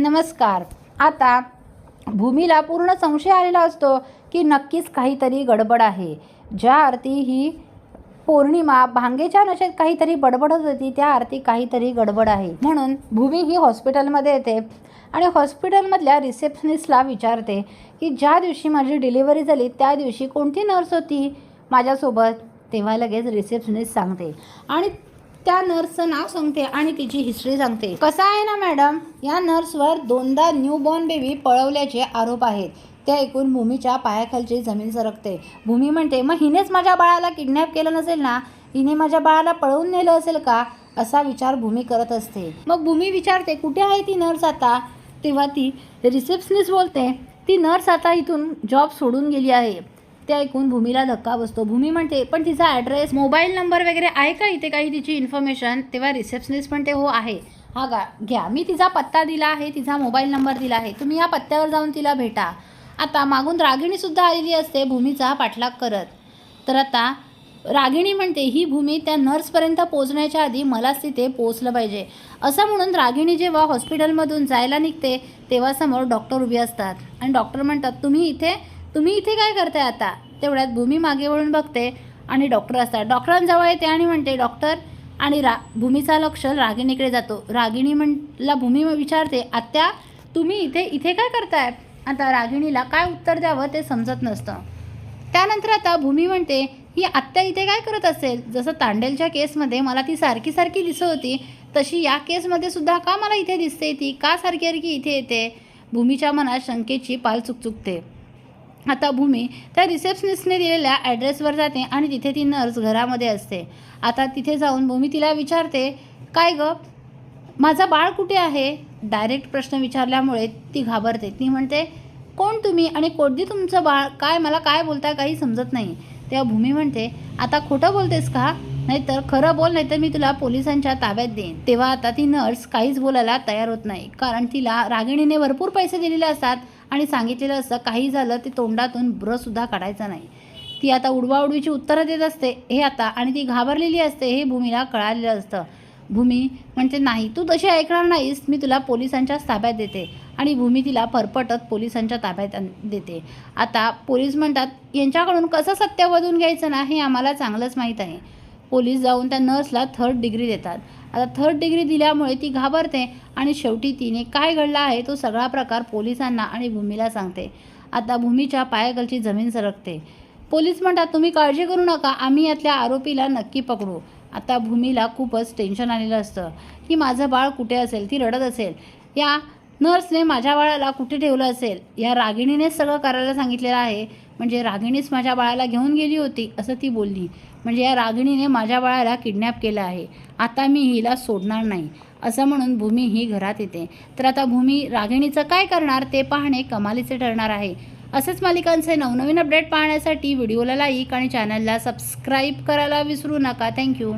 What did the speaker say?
नमस्कार. आता भूमीला पूर्ण संशय आलेला असतो की नक्कीच काहीतरी गडबड आहे. ज्या आरती ही पौर्णिमा भांगेच्या नशेत काहीतरी बडबडत होती त्या आरती काहीतरी गडबड आहे. म्हणून भूमी ही हॉस्पिटलमध्ये येते आणि हॉस्पिटलमधल्या रिसेप्शनिस्टला विचारते की ज्या दिवशी माझी डिलिव्हरी झाली त्या दिवशी कोणती नर्स होती? माझ्यासोबत तेव्हा लगेच रिसेप्शनिस्ट सांगते. आणि त्या नर्सचं नाव सांगते आणि तिची हिस्ट्री सांगते. कसं आहे ना मॅडम? या नर्सवर दोनदा न्यूबॉर्न बेबी पळवल्याचे आरोप आहेत. ते ऐकून भूमीच्या पायाखालची जमीन सरकते. भूमी म्हणते मग हिनेच माझ्या बाळाला किडनॅप केलं नसेल ना? हिने माझ्या बाळाला पळवून नेलं असेल का? असा विचार भूमी करत असते. मग भूमी विचारते कुठे आहे ती नर्स आता? तेव्हा ती रिसेप्शनिस्ट बोलते ती नर्स आता इथून जॉब सोडून गेली आहे. ते ऐकून भूमीला धक्का बसतो. भूमी म्हणते पण तिचा ॲड्रेस मोबाईल नंबर वगैरे आहे का इथे? काही तिची इन्फॉर्मेशन तेव्हा रिसेप्शनिस्ट म्हणते हो आहे. हा गा घ्या. मी तिचा पत्ता दिला आहे. तिचा मोबाईल नंबर दिला आहे. तुम्ही या पत्त्यावर जाऊन तिला भेटा. आता मागून रागिणीसुद्धा आलेली असते भूमीचा पाठलाग करत. तर आता रागिणी म्हणते ही भूमी त्या नर्सपर्यंत पोचण्याच्या आधी मलाच तिथे पोचलं पाहिजे. असं म्हणून रागिणी जेव्हा हॉस्पिटलमधून जायला निघते तेव्हा समोर डॉक्टर उभे असतात. आणि डॉक्टर म्हणतात तुम्ही इथे तुम्ही इथे काय करताय आता? तेवढ्यात भूमी मागे वळून बघते आणि डॉक्टर असतात. डॉक्टरांजवळ येते आणि म्हणते डॉक्टर आणि रा भूमीचा लक्ष रागिणीकडे जातो. रागिणी म्हणला भूमी विचारते आत्या तुम्ही इथे इथे काय करताय? आता रागिणीला काय उत्तर द्यावं ते समजत नसतं. त्यानंतर आता भूमी म्हणते ही आत्या इथे काय करत असेल? जसं तांडेलच्या केसमध्ये मला ती सारखी सारखी दिसत होती तशी या केसमध्ये सुद्धा का मला इथे दिसते ती? का सारखी सारखी इथे येते? भूमीच्या मनात शंकेची पाल चुकचुकते. आता भूमी त्या रिसेप्शनिस्टने दिलेल्या ॲड्रेसवर जाते आणि तिथे ती नर्स घरामध्ये असते. आता तिथे जाऊन भूमी तिला विचारते काय ग? माझा बाळ कुठे आहे? डायरेक्ट प्रश्न विचारल्यामुळे ती घाबरते. ती म्हणते कोण तुम्ही आणि कोणती तुमचं बाळ? काय मला काय बोलताय काही समजत नाही. तेव्हा भूमी म्हणते आता खोटं बोलतेस का? नाहीतर खरं बोल नाहीतर मी तुला पोलिसांच्या ताब्यात देईन. तेव्हा आता ती नर्स काहीच बोलायला तयार होत नाही कारण तिला रागिणीने भरपूर पैसे दिलेले असतात. आणि सांगितलेलं असं काही झालं ते तोंडातून ब्रसुद्धा काढायचं नाही. ती आता उडवाउडवीची उत्तरं देत असते हे आता आणि ती घाबरलेली असते हे भूमीला कळालेलं असतं. भूमी म्हणते नाही तू तशी ऐकणार नाहीस मी तुला पोलिसांच्याच ताब्यात देते. आणि भूमी तिला फरफटत पोलिसांच्या ताब्यात देते. आता पोलीस म्हणतात यांच्याकडून कसं सत्य वधून घ्यायचं ना हे आम्हाला चांगलंच माहीत आहे. पोलीस जाऊन त्या नर्सला थर्ड डिग्री देतात. आता थर्ड डिग्री दिल्यामुळे ती घाबरते आणि शेवटी तिने काय घडलं आहे तो सगळा प्रकार पोलिसांना आणि भूमीला सांगते. आता भूमीच्या पायाखालची जमीन सरकते. पोलीस म्हणतात तुम्ही काळजी करू नका आम्ही यातल्या आरोपीला नक्की पकडू. आता भूमीला खूपच टेन्शन आलेलं असतं. की माझं बाळ कुठे असेल? ती रडत असेल. या नर्सने माझ्या बाळाला कुठे ठेवलं असेल? या रागिणीनेच सगळं करायला सांगितलेलं आहे. म्हणजे रागिणीच माझ्या बाळाला घेऊन गेली होती असं ती बोलली. म्हणजे या रागिणीने माझ्या बाळाला किडनॅप केलं आहे. आता मी हिला सोडणार नाही. असं म्हणून भूमी ही घरात येते. तर आता भूमी रागिणीचं काय करणार ते पाहणे कमालीचे ठरणार आहे. असेच मालिकांचे नवनवीन अपडेट पाहण्यासाठी व्हिडिओला लाईक आणि चॅनलला सबस्क्राईब करायला विसरू नका. थँक्यू